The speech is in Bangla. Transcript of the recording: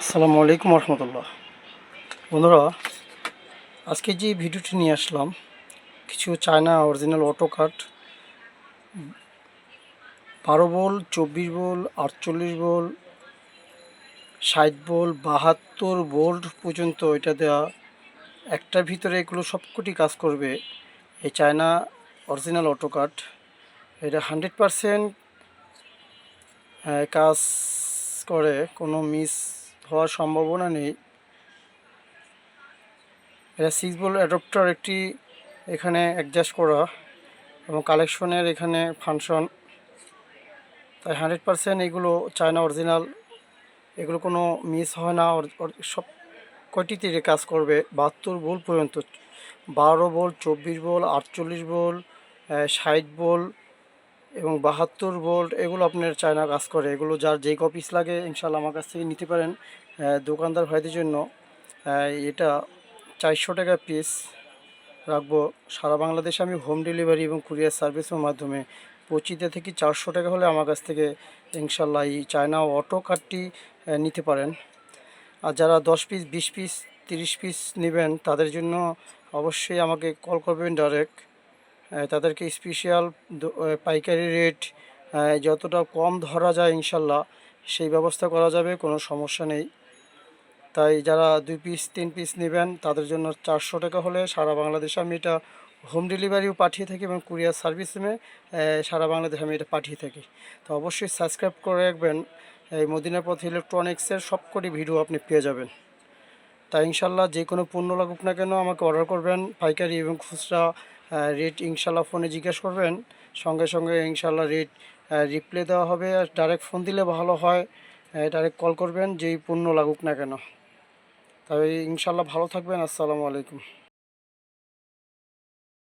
আসসালামু আলাইকুম রহমতুল্লাহ বন্ধুরা, আজকে যে ভিডিওটি নিয়ে আসলাম, কিছু চায়না অরিজিনাল অটো কাট বারো বল, চব্বিশ বল, আটচল্লিশ বল, ষাট বল, বাহাত্তর বোল্ট পর্যন্ত এটা দেওয়া একটার ভিতরে এগুলো সবকটি কাজ করবে এই চায়না অরিজিনাল অটো কাট এটা হান্ড্রেড পারসেন্ট কাজ করে, কোনো মিস হওয়ার সম্ভাবনা নেই। এটা সিক্স বল অ্যাডপ্টার একটি এখানে অ্যাডজাস্ট করা এবং কালেকশনের এখানে ফাংশন তাই হান্ড্রেড পারসেন্ট এগুলো চায়না অরিজিনাল এগুলো কোনো মিস হয় না। সব কয়টিতে কাজ করবে? বাহাত্তর বল পর্যন্ত। বারো বল চব্বিশ বল আটচল্লিশ বল ষাট বল এবং বাহাত্তর ভোল্ট এগুলো আপনার চায়না কাজ করে। এগুলো যার যেই কপিস লাগে ইনশাল্লাহ আমার কাছ থেকে নিতে পারেন। দোকানদার ভাইদের জন্য এটা চারশো টাকা পিস রাখব। সারা বাংলাদেশে আমি হোম ডেলিভারি এবং কুরিয়ার সার্ভিসের মাধ্যমে পঁচিশে থেকে চারশো টাকা হলে আমার কাছ থেকে ইনশাল্লাহ এই চায়না অটো কার্ডটি নিতে পারেন। আর যারা দশ পিস বিশ পিস তিরিশ পিস নেবেন, তাদের জন্য অবশ্যই আমাকে কল করবেন ডাইরেক্ট তাদেরকে স্পেশাল পাইকারি রেট যতটা কম ধরা যায় ইনশাল্লাহ, সেই ব্যবস্থা করা যাবে, কোনো সমস্যা নেই। তাই যারা দুই পিস তিন পিস নেবেন, তাদের জন্য চারশো টাকা হলে সারা বাংলাদেশে আমি এটা হোম ডেলিভারিও পাঠিয়ে থাকি এবং কুরিয়ার সার্ভিসে সারা বাংলাদেশে আমি এটা পাঠিয়ে থাকি। তো অবশ্যই সাবস্ক্রাইব করে রাখবেন, এই মদিনার পথ ইলেকট্রনিক্সের সবকটি ভিডিও আপনি পেয়ে যাবেন। তাই ইনশাল্লাহ যে কোনো পণ্য লাগুক না কেন, আমাকে অর্ডার করবেন, পাইকারি এবং খুচরা রেট ইনশাল্লাহ ফোনে জিজ্ঞেস করবেন। সঙ্গে সঙ্গে ইনশাল্লাহ রেট রিপ্লে দেওয়া হবে। আর ডাইরেক্ট ফোন দিলে ভালো হয় ডাইরেক্ট কল করবেন, যেই পণ্য লাগুক না কেন। তবে ইনশাল্লাহ ভালো থাকবেন। আসসালামু আলাইকুম।